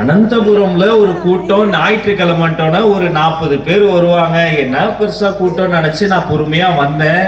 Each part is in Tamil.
அனந்தபுரம்ல ஒரு கூட்டம் ஞாயிற்றுக்கிழமைட்டோன்னா ஒரு நாற்பது பேர் வருவாங்க. என்ன பெருசா கூட்டம் நினைச்சு நான் பொறுமையா வந்தேன்.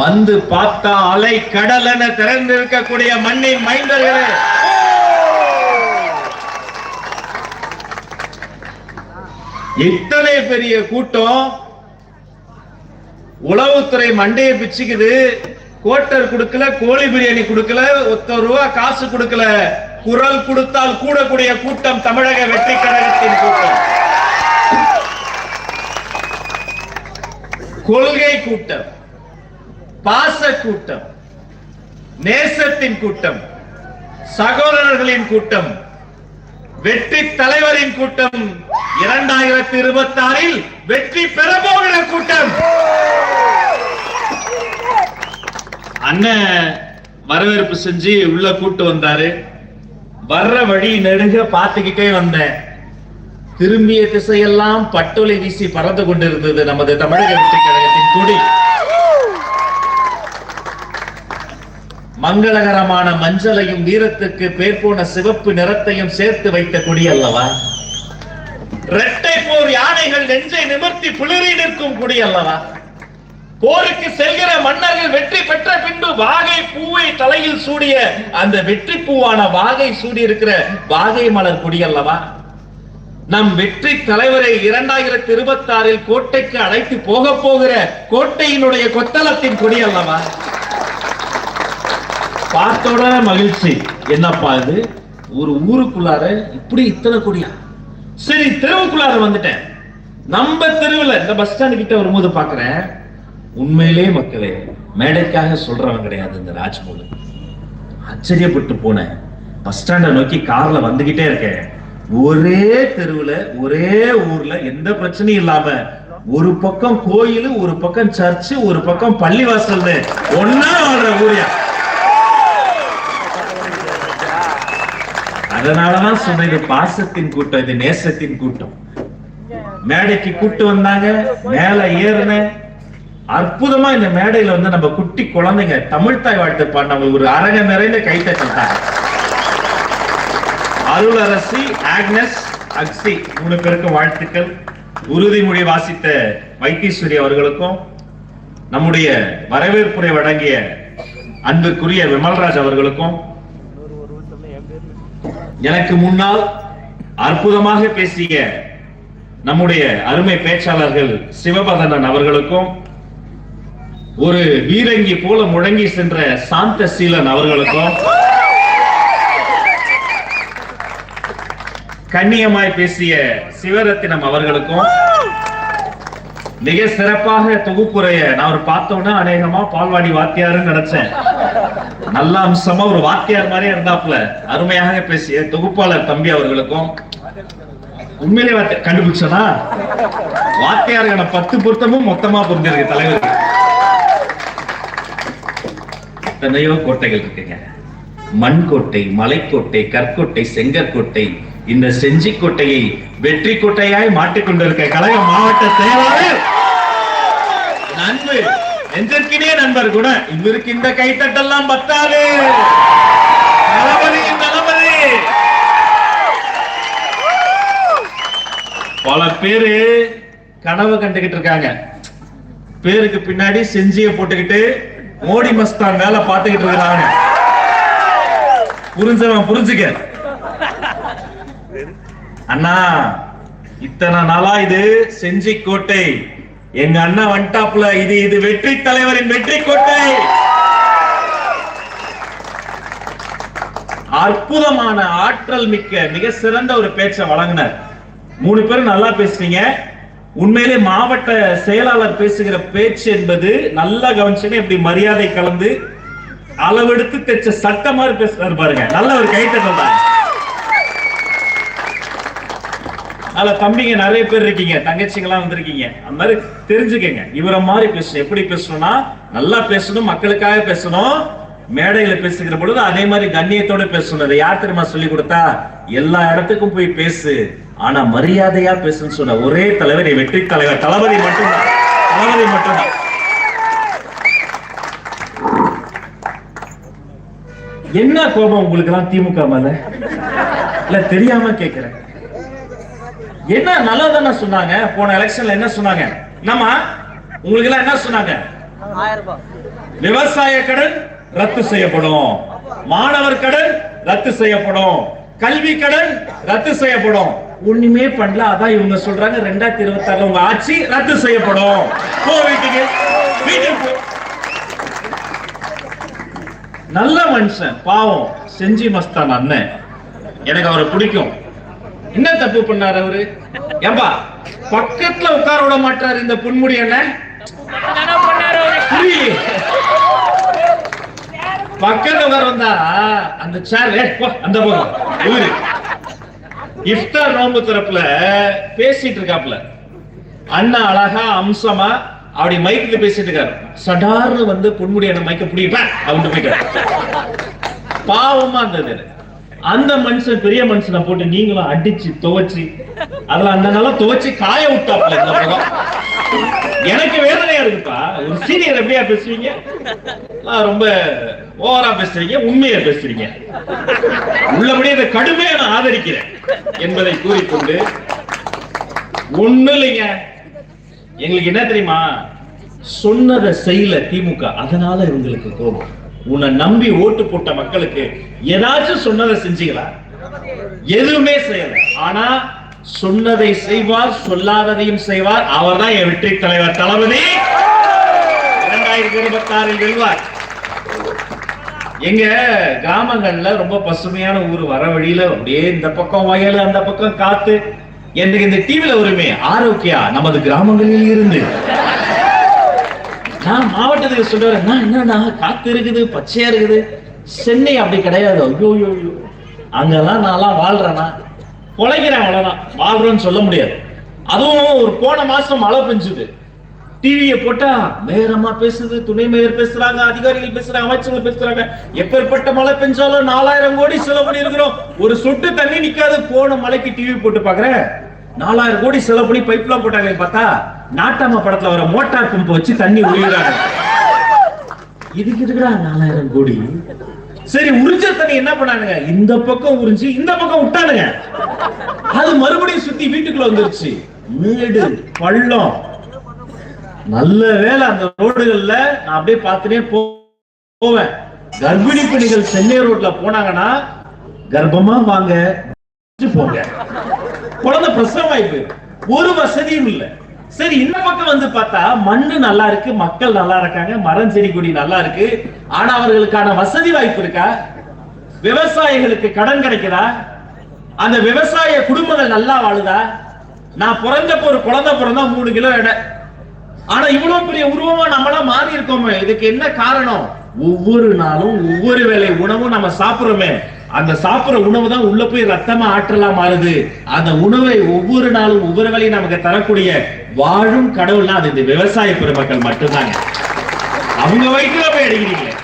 வந்து பார்த்தா அலை கடலென திறந்து இருக்கக்கூடிய மண்ணின் மைந்தர்களே. இத்தனை பெரிய கூட்டம் உளவுத்துறை மண்டையை பிச்சுக்குது. கோட்டர் கொடுக்கல கோழி பிரியாணி கொடுக்கல ஒத்த ரூபா காசு கொடுக்கல. குரல் கொடுத்தால் கூடக்கூடிய கூட்டம் தமிழக வெற்றி கழகத்தின் கூட்டம். கொள்கை கூட்டம் பாச கூட்டம் நேசத்தின் கூட்டம் சகோதரர்களின் கூட்டம் வெற்றி தலைவரின் கூட்டம் இரண்டாயிரத்தி இருபத்தி ஆறில் வெற்றி பெறப்போகிற கூட்டம். அண்ணன் வரவேற்பு செஞ்சு உள்ள கூட்டு வந்தாரு. வர்ற வழி நெடுக பார்த்துக்கிட்டே வந்தேன். திரும்பிய திசையெல்லாம் பட்டுளை வீசி பறந்து கொண்டிருந்தது நமது தமிழக வெற்றி கழகத்தின் கொடி. மங்களகரமான மஞ்சளையும் வீரத்துக்கு பேர் போன சிவப்பு நிறத்தையும் சேர்த்து வைத்த கொடி அல்லவா? இரட்டை போர் யானைகள் நெஞ்சை நிமிர்த்தி புளிரி நிற்கும் கொடி அல்லவா? போருக்கு செல்கிற மன்னர்கள் வெற்றி பெற்ற பின்பு வாகை பூவை தலையில் சூடிய அந்த வெற்றி பூவான வாகை சூடி இருக்கிற வாகை மலர் கொடி அல்லவா? நம் வெற்றி தலைவரை இரண்டாயிரத்தி இருபத்தி ஆறில் கோட்டைக்கு அழைத்து போக போகிற கோட்டையினுடைய கொத்தளத்தின் கொடி அல்லவா? பார்த்தோட மகிழ்ச்சி. என்னப்பா இது? ஒரு ஊருக்குள்ளார இப்படி இத்தனை கொடியா? சரி தெருவுக்குள்ளார வந்துட்டேன். நம்ம தெருவில் இந்த பஸ் ஸ்டாண்டு கிட்ட வரும்போது பாக்குறேன் உண்மையிலே மக்களே மேடைக்காக சொல்றவன் கிடையாது இந்த ராஜ்மோகன் ஆச்சரியப்பட்டு போனேன் பஸ் ஸ்டாண்டை நோக்கி கார்ல வந்துகிட்டே இருக்கேன். ஒரே தெருவுல ஒரே ஊர்ல எந்த பிரச்சனையும் இல்லாம ஒரு பக்கம் கோயில் ஒரு பக்கம் சர்ச்சு ஒரு பக்கம் பள்ளிவாசல் ஒன்னா வாழ்ற ஊரியா. அதனாலதான் சொன்ன இது பாசத்தின் கூட்டம் இது நேசத்தின் கூட்டம். மேடைக்கு கூட்டு வந்தாங்க மேல ஏறினேன். அற்புதமா இந்த மேடையில வந்து நம்ம குட்டி குழந்தைங்க தமிழ் தாய் வாழ்த்து பாடினவங்க ஒரு அரங்க நிறைந்த கைத்தட்டாங்க அருளரசி ஆக்னஸ் அக்ஸி மூணு பேருக்கும் வாழ்த்துக்கள். உறுதிமொழி வாசித்த வைத்தீஸ்வரி அவர்களுக்கும் நம்முடைய வரவேற்புரை வழங்கிய அன்புக்குரிய விமல்ராஜ் அவர்களுக்கும் எனக்கு முன்னால் அற்புதமாக பேசிய நம்முடைய அருமை பேச்சாளர்கள் சிவபதனன் அவர்களுக்கும் ஒரு வீரங்கி போல முழங்கி சென்ற சாந்த சீலன் அவர்களுக்கும் கண்ணியமாய் பேசிய சிவரத்தினம் அவர்களுக்கும் மிக சிறப்பாக தொகுப்புரைய நான் ஒரு பார்த்தோம்னா அநேகமா பால்வாடி வாத்தியாருன்னு நினைச்சேன். நல்ல அம்சமா ஒரு வாத்தியார் மாதிரியே இருந்தாப்ல அருமையாக பேசிய தொகுப்பாளர் தம்பி அவர்களுக்கும். உண்மையிலே கண்டுபிடிச்சனா வாத்தியாருக்கான பத்து பொருத்தமும் மொத்தமா புரிஞ்சிருக்கு தலைவர். எத்தனையோ கோட்டைகள் இருக்குங்க. மண்கோட்டை மலைக்கோட்டை கற்கோட்டை செங்கற்கோட்டை இந்த செஞ்சி கோட்டையை வெற்றி கோட்டையாய் மாட்டிக்கொண்டிருக்க கழக மாவட்ட செயலாளர் நண்பு. நெஞ்சிற்கினே நண்பர் கூட இவருக்கு இந்த கைத்தட்டெல்லாம் பத்தாது. பல பேரு கனவு கண்டுகிட்டு இருக்காங்க. பேருக்கு பின்னாடி செஞ்சிய போட்டுக்கிட்டு மோடி மஸ்தான் மேல பாத்துக்கிட்டு இருக்கிறாங்க. புரிஞ்சவன் புரிஞ்சுக்க. அண்ணா இத்தனை நாளா இது செஞ்சி கோட்டை. எங்க அண்ணன் வன்டாப்ல இது இது வெற்றி தலைவரின் வெற்றி கோட்டை. அற்புதமான ஆற்றல் மிக்க மிக சிறந்த ஒரு பேச்சை வழங்கினார். மூணு பேரும் நல்லா பேசுறீங்க உண்மையிலே மாவட்ட செயலாளர் பேசுகிற பேச்சு என்பது நல்லா கவனிச்சுங்க இப்படி மரியாதை கலந்து அளவெடுத்து தைச்ச சட்ட மாதிரி பேசுறாரு பாருங்க. நல்ல ஒரு கைத்தட்டம் தான். அதுல தம்பிங்க நிறைய பேர் இருக்கீங்க தங்கச்சிங்கெல்லாம் வந்திருக்கீங்க. அந்த மாதிரி தெரிஞ்சுக்கங்க. இவரை மாதிரி பேசணும். எப்படி பேசணும்னா நல்லா பேசணும் மக்களுக்காக பேசணும். மேடையில பேசுகிற பொழுது அதே மாதிரி கண்ணியத்தோட பேசணும். அதை யார் தெரியுமா சொல்லி கொடுத்தா? எல்லா இடத்துக்கும் போய் பேசு. ஆனா மரியாதையா பேசுன்னு சொன்ன ஒரே தலைவர் வெற்றி தலைவர் தளபதி மட்டும்தான். தளபதி மட்டும்தான். என்ன கோபம் உங்களுக்கு எல்லாம் திமுக மேல? இல்ல தெரியாம கேக்குறேன். என்ன நல்லதான சொன்னாங்க? போன எலெக்ஷன்ல என்ன சொன்னாங்க? நம்ம உங்களுக்கு எல்லாம் என்ன சொன்னாங்க? ஆயிரம் விவசாய கடன் ரத்து செய்யப்படும். மாணவர் கடன் ரத்து செய்யப்படும். கல்வி கடன் ரத்து செய்யப்படும். ஒண்ணுமே பண்ணல. அதான் இவங்க சொல்றாங்க ரெண்டாயிரத்தி இருபத்தி ஆறுல உங்க ஆட்சி ரத்து செய்யப்படும். போ வீட்டுக்கு. வீட்டுக்கு போ. நல்ல மனுஷன் பாவம். செஞ்சி மஸ்தான் அண்ணன். எனக்கு அவரை பிடிக்கும். என்ன தப்பு பண்ணாரு அவரு? ஏம்பா பக்கத்துல உட்கார விட மாட்டாரு இந்த புன்முடி அண்ணன். பக்கத்துல உட்கார வந்தா அந்த சேர் அந்த போதும் இஃப்தார் நோன்பு திறப்புல பேசிட்டு இருக்காப்ல அண்ணா அழகா அம்சமா அப்படி மைக்கில் பேசிட்டு இருக்காரு. சடார்னு வந்து பொன்முடி என்ன மைக்க பிடிப்ப அப்படின்னு போயிட்டாரு பாவமா இருந்தது எனக்கு. அந்த மனுஷன் பெரிய மனுஷனை போட்டு நீங்களும் அடிச்சு துவைச்சு அதுல அந்த நாளா துவைச்சு காய விட்டாப்ல இந்த எனக்கு வேதனையா இருக்குப்பா. ஒரு சீனியர் எப்படியா பேசுவீங்க? நான் ரொம்ப ஓவரா பேசுறீங்க உண்மையா பேசுறீங்க. உள்ளபடியே இதை கடுமையா நான் ஆதரிக்கிறேன் என்பதை கூறிக்கொண்டு ஒண்ணு இல்லைங்க. எங்களுக்கு என்ன தெரியுமா? சொன்னதை செய்யல திமுக. அதனால இவங்களுக்கு கோபம். உன்னை நம்பி ஓட்டு போட்ட மக்களுக்கு ஏதாச்சும் சொன்னதை செஞ்சீங்களா? எதுவுமே செய்யல. ஆனா சொன்னதை செய்வார் சொல்லாததையும் செய்வார். அவர்தான் என் வெற்றி தலைவர் தளபதி. இரண்டாயிரத்தி இருபத்தி ஆறில் வெல்வார். எங்க கிராமங்கள்ல ரொம்ப பசுமையான ஊர் வர வழியில அப்படியே இந்த பக்கம் வயல் அந்த பக்கம் காத்து. எனக்கு இந்த டிவில வருமே ஆரோக்கியா நமது கிராமங்களில் இருந்து. நான் மாவட்டத்துக்கு சொல்றேன் நான் என்னன்னா காத்து இருக்குது பச்சையா இருக்குது. சென்னை அப்படி கிடையாது. ஐயோ ஐயோ ஐயோ அங்கெல்லாம் நான்லாம் வாழ்றேனா? பொழைக்கிறேன் அவ்வளோதான் வாழ்றேன்னு சொல்ல முடியாது. அதுவும் ஒரு போன மாசம் மழை பெஞ்சுது. டிவியை போட்டா மேயரமா பேசுது துணை மேயர் பேசுறாங்க அதிகாரிகள் பேசுறாங்க அமைச்சர்கள் பேசுறாங்க. எப்பேற்பட்ட மழை பெஞ்சாலும் நாலாயிரம் கோடி செலவு பண்ணி இருக்கிறோம் ஒரு சொட்டு தண்ணி நிக்காது போன மழைக்கு டிவி போட்டு பாக்குறேன் நாலாயிரம் கோடி செலவு பண்ணி பைப்லாம் போட்டாங்க பார்த்தா? நாட்டாம படத்துல வர மோட்டார் பம்ப் வச்சு தண்ணி உரியுறாங்க இதுக்கு இருக்கிறா நாலாயிரம் கோடி? சரி உறிஞ்ச தண்ணி என்ன பண்ணானுங்க? இந்த பக்கம் உறிஞ்சு இந்த பக்கம் விட்டானுங்க. அது மறுபடியும் சுத்தி வீட்டுக்குள்ள வந்துருச்சு. மேடு பள்ளம். நல்ல வேளை அந்த ரோடுகள்ல நான் அப்படியே பார்த்துட்டே போ- போவேன். கர்ப்பிணி பெண்கள் சென்னை ரோட்ல போனாங்கன்னா கர்ப்பமா வாங்க. போங்க. குழந்தை பிரசவம் ஆயிப்பு ஒரு வசதியும் இல்ல. சரி இந்த பக்கம் வந்து பார்த்தா மண்ணு நல்லா இருக்கு மக்கள் நல்லா இருக்காங்க மரம் செடி கொடி நல்லா இருக்கு. ஆனா அவர்களுக்கான வசதி வாய்ப்பு இருக்கா? விவசாயிகளுக்கு கடன் கிடைக்குதா? அந்த விவசாய குடும்பங்கள் நல்லா வாழுதா? நான் பிறந்தப்ப ஒரு குழந்தை பிறந்தா மூணு கிலோ எடை. ஆனா இவ்வளவு பெரிய உருவமா நம்மளா மாறி இருக்கோமே இதுக்கு என்ன காரணம்? ஒவ்வொரு நாளும் ஒவ்வொரு வேளை உணவும் நம்ம சாப்பிடுறோமே. அந்த சாப்பிடுற உணவு தான் உள்ள போய் ரத்தமா ஆற்றலா மாறுது. அந்த உணவை ஒவ்வொரு நாளும் ஒவ்வொரு வேலையும் நமக்கு தரக்கூடிய வாழும் கடவுள்னா அது. இந்த விவசாய பெருமக்கள் மட்டும்தாங்க. அவங்க வயிற்றுல போய் அடிக்கிறீங்களே.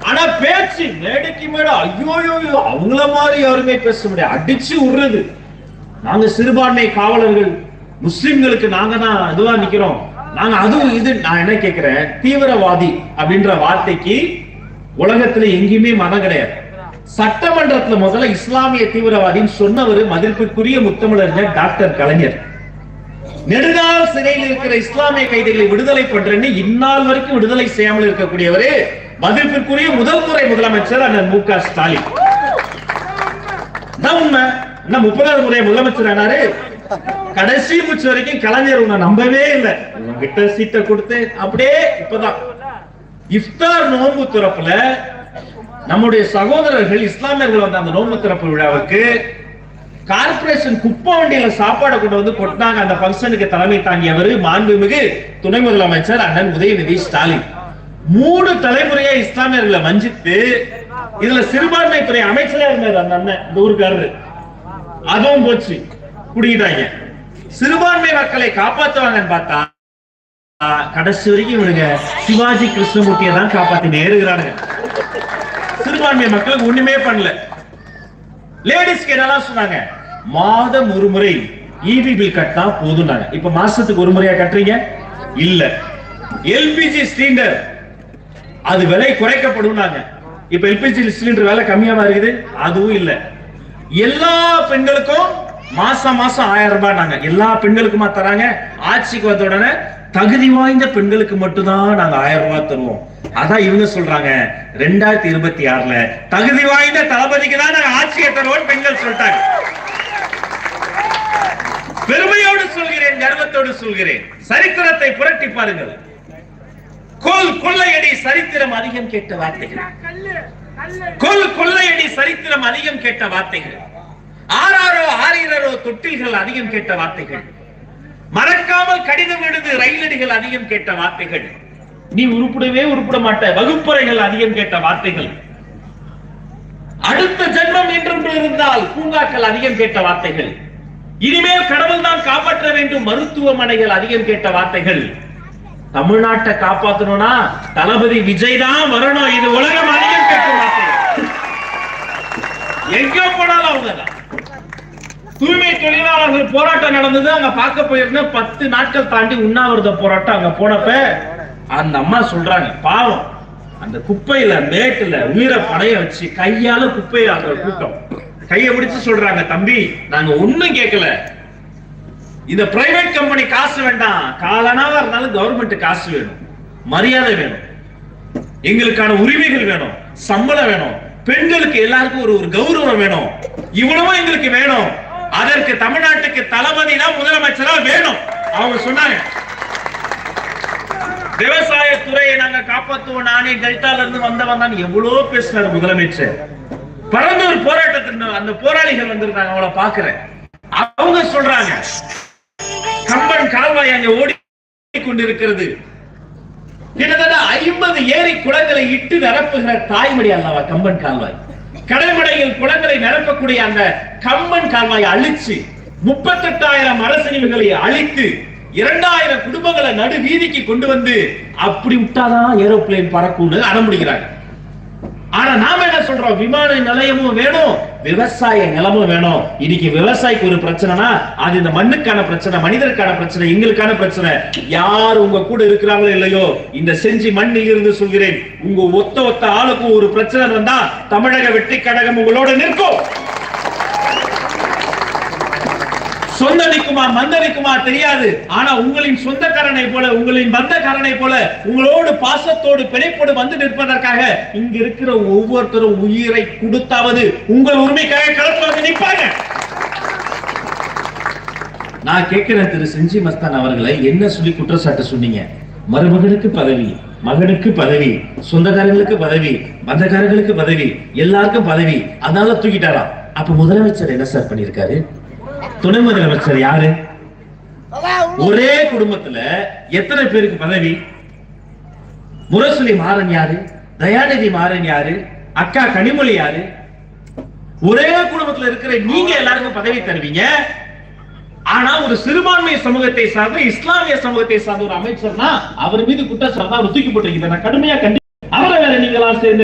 ஆனா பேச்சு மேடைக்கு மேட ஐயோ ஐயோ, ஐயோ அவங்கள மாதிரி யாருமே பேச முடியாது. அடிச்சு விடுறது நாங்க சிறுபான்மை காவலர்கள் முஸ்லிம்களுக்கு நாங்க தான் இதுவா நிக்கிறோம். நாங்க அதுவும் இது நான் என்ன கேக்குறேன்? தீவிரவாதி அப்படின்ற வார்த்தைக்கு உலகத்துல எங்கேயுமே மதம் கிடையாது. சட்டமன்றத்துல முதல்ல இஸ்லாமிய தீவிரவாதின்னு சொன்னவர் மதிப்பிற்குரிய முத்தமிழறிஞர் டாக்டர் கலைஞர். நெடுநாள் சிறையில் இருக்கிற இஸ்லாமிய கைதிகளை விடுதலை பண்றேன்னு இந்நாள் வரைக்கும் விடுதலை செய்யாமல் இருக்கக்கூடியவரு மதிப்பிற்குரிய முதல் முறை முதலமைச்சர் அண்ணன் மு க ஸ்டாலின். உண்மை நம்ம முப்பதாவது முறை முதலமைச்சர் ஆனாரு? கடைசி மூச்சு வரைக்கும் கலைஞர் உன்னை நம்பவே இல்லை. உங்ககிட்ட சீட்டை கொடுத்து அப்படியே இப்பதான். இஃப்தார் நோன்பு திறப்புல நம்முடைய சகோதரர்கள் இஸ்லாமியர்கள் வந்த அந்த நோன்பு திறப்பு விழாவுக்கு கார்பரேஷன் குப்பை வண்டியில சாப்பாடு கொண்டு வந்து கொட்டினாங்க. அந்த பங்கனுக்கு தலைமை தாங்கியவர் மாண்புமிகு துணை முதலமைச்சர் அண்ணன் உதயநிதி ஸ்டாலின். மூணு தலைமுறையா இஸ்லாமியர்களை வஞ்சித்து இதுல சிறுபான்மை துறை அமைச்சரா இருந்தார் அந்த அண்ணன் இந்த ஊருக்காரரு. அதுவும் போச்சு. குடிக்கிட்டாங்க. சிறுபான்மை மக்களை காப்பாத்துவாங்கன்னு பார்த்தா கடைசி வரைக்கும் இவனுங்க சிவாஜி கிருஷ்ணமூர்த்தியை தான் காப்பாத்தி நேருகிறானுங்க. சிறுபான்மை மக்களுக்கு ஒண்ணுமே பண்ணல. லேடிஸ்க்கு என்னெல்லாம் சொன்னாங்க? மாதம் ஒரு முறை இபி பில் கட்டினா போதும்னாங்க. இப்ப மாசத்துக்கு ஒரு முறையா கட்டுறீங்க? இல்ல. எல்பிஜி சிலிண்டர் அது விலை குறைக்கப்படும் இப்ப எல்பிஜி சிலிண்டர் விலை கம்மியாவா இருக்குது? அதுவும் இல்ல. எல்லா பெண்களுக்கும் மாசம் மாசம் ஆயிரம் ரூபாய் நாங்க எல்லா பெண்களுக்குமா தராங்க? ஆட்சிக்கு வந்த உடனே தகுதி வாய்ந்த பெண்களுக்கு மட்டும்தான் நாங்க ஆயிரம் ரூபாய் தருவோம். அதான் இவங்க சொல்றாங்க. ரெண்டாயிரத்தி இருபத்தி ஆறுல தகுதி வாய்ந்த தளபதிக்கு தான் நாங்க ஆட்சியை தருவோம் பெண்கள் சொல்லிட்டாங்க. பெருமையோடு சொல்கிறேன் கர்வத்தோடு சொல்கிறேன். சரித்திரத்தை புரட்டி பாருங்கள். கோல் கொள்ளையடி சரித்திரம் அதிகம் கேட்ட வார்த்தைகள். கோல் கொள்ளையடி சரித்திரம் அதிகம் கேட்ட வார்த்தைகள். ஆறாரோ ஆறீரோ தொட்டில்கள் அதிகம் கேட்ட வார்த்தைகள். மறக்காமல் கடிதம் எழுது ரயிலடிகள் அதிகம் கேட்ட வார்த்தைகள். நீ உருப்பிடவே உருப்பிட மாட்ட வகுப்பறைகள் அதிகம் கேட்ட வார்த்தைகள். அடுத்த ஜென்மம் என்றொன்று இருந்தால் பூங்காக்கள் அதிகம் கேட்ட வார்த்தைகள். இனிமேல் கடவுள் தான் காப்பாற்ற வேண்டும் மருத்துவமனைகள் அதிகம் கேட்ட வார்த்தைகள். தமிழ்நாட்டை காப்பாத்தணும்னா தளபதி விஜய் தான் வரணும் இது உலகம் அதிகம் கேட்ட வார்த்தைகள். எங்க போனாலும் அவங்கதான். தூய்மை தொழிலாளர்கள் போராட்டம் நடந்தது. அங்க பார்க்க போயிருந்தேன் பத்து நாட்கள் தாண்டி உண்ணாவிரத போராட்டம் அங்க போனப்ப அந்த அம்மா சொல்றாங்க பாவம். அந்த குப்பையில மேட்டுல உயிரை படைய வச்சு கையால குப்பையை அந்த கூட்டம். கையை பிடிச்சு சொல்றாங்க தம்பி நாங்க ஒண்ணும் கேட்கல. இந்த பிரைவேட் கம்பெனி காசு வேண்டாம். காலனாவா இருந்தாலும் கவர்மெண்ட் காசு வேணும். மரியாதை வேணும். எங்களுக்கான உரிமைகள் வேணும். சம்பளம் வேணும். பெண்களுக்கு எல்லாருக்கும் ஒரு ஒரு கௌரவம் வேணும். இவ்வளவும் எங்களுக்கு வேணும். அதற்கு தமிழ்நாட்டுக்கு தளபதி தான் முதலமைச்சரா வேணும். அவங்க சொன்னாங்க. விவசாய துறையை நாங்க காப்பாத்துவோம். நானே டெல்டால இருந்து வந்தவன் தான். எவ்வளவு பேசினார் முதலமைச்சர். பரந்தூர் போராட்டத்தின் அந்த போராளிகள் வந்திருந்தாங்க அவங்கள பாக்குறேன் அவங்க சொல்றாங்க. கம்பன் கால்வாய் அங்க ஓடி கொண்டிருக்கிறது கிட்டத்தட்ட ஐம்பது ஏரி குளங்களை இட்டு நிரப்புகிற தாய்மொழி அல்லவா கம்பன் கால்வாய்? கடல்மடையில் குளங்களை நிரப்பக்கூடிய அந்த கம்பன் கால்வாயை அழிச்சு முப்பத்தெட்டாயிரம் அரசினிவுகளை அழித்து இரண்டாயிரம் குடும்பங்களை நடு வீதிக்கு கொண்டு வந்து அப்படி விட்டாதான் ஏரோப்ளேன் பறக்கும்னு அடம்பிடிக்கிறாங்க ஆனா நாம என்ன சொல்றோம்? விமான நிலையமும் வேணும் விவசாய நிலமும் வேணும். இன்னைக்கு விவசாயிக்கு ஒரு பிரச்சனைனா அது இந்த மண்ணுக்கான பிரச்சனை மனிதருக்கான பிரச்சனை எங்களுக்கான பிரச்சனை. யார் உங்க கூட இருக்கிறாங்களோ இல்லையோ இந்த செஞ்சி மண்ணில் இருந்து சொல்கிறேன். உங்க ஒத்த ஒத்த ஆளுக்கும் ஒரு பிரச்சனை வந்தா தமிழக வெற்றி கழகம் உங்களோட நிற்கும். சொந்த நிக்குமா தெரியாது. ஆனா உங்களின் சொந்தக்காரனை போல உங்களின் பந்தக்காரனை போல உங்களோடு பாசத்தோடு பிணைப்போடு வந்து நிற்பதற்காக இங்க இருக்கிற ஒவ்வொருத்தரும் உயிரை கொடுத்தாவது உங்கள் உரிமைக்காக களத்துல நிற்பாங்க. நான் கேட்கிறேன் திரு செஞ்சி மஸ்தான் அவர்களை என்ன சொல்லி குற்றச்சாட்டு சொன்னீங்க? மருமகனுக்கு பதவி மகனுக்கு பதவி சொந்தக்காரங்களுக்கு பதவி பந்தக்காரங்களுக்கு பதவி எல்லாருக்கும் பதவி அதனால தூக்கிட்டாராம் அப்ப முதலமைச்சர் என்ன சார் பண்ணிருக்காரு துணை முதலமைச்சர் யாரு? ஒரே குடும்பத்துல எத்தனை பேருக்கு பதவி? முரசொலி மாறன் யாரு? தயாநிதி மாறன் யாரு? அக்கா கனிமொழி யாரு? ஒரே குடும்பத்துல இருக்கிற நீங்க எல்லாருக்கும் பதவி தருவீங்க. ஆனா ஒரு சிறுபான்மை சமூகத்தை சார்ந்த இஸ்லாமிய சமூகத்தை சார்ந்த ஒரு அமைச்சர்னா அவர் மீது குற்றச்சாட்டு அவர் தூக்கி போட்டிருக்கீங்க நான் கடுமையா கண்டி அவரை வேற நீங்களா சேர்ந்து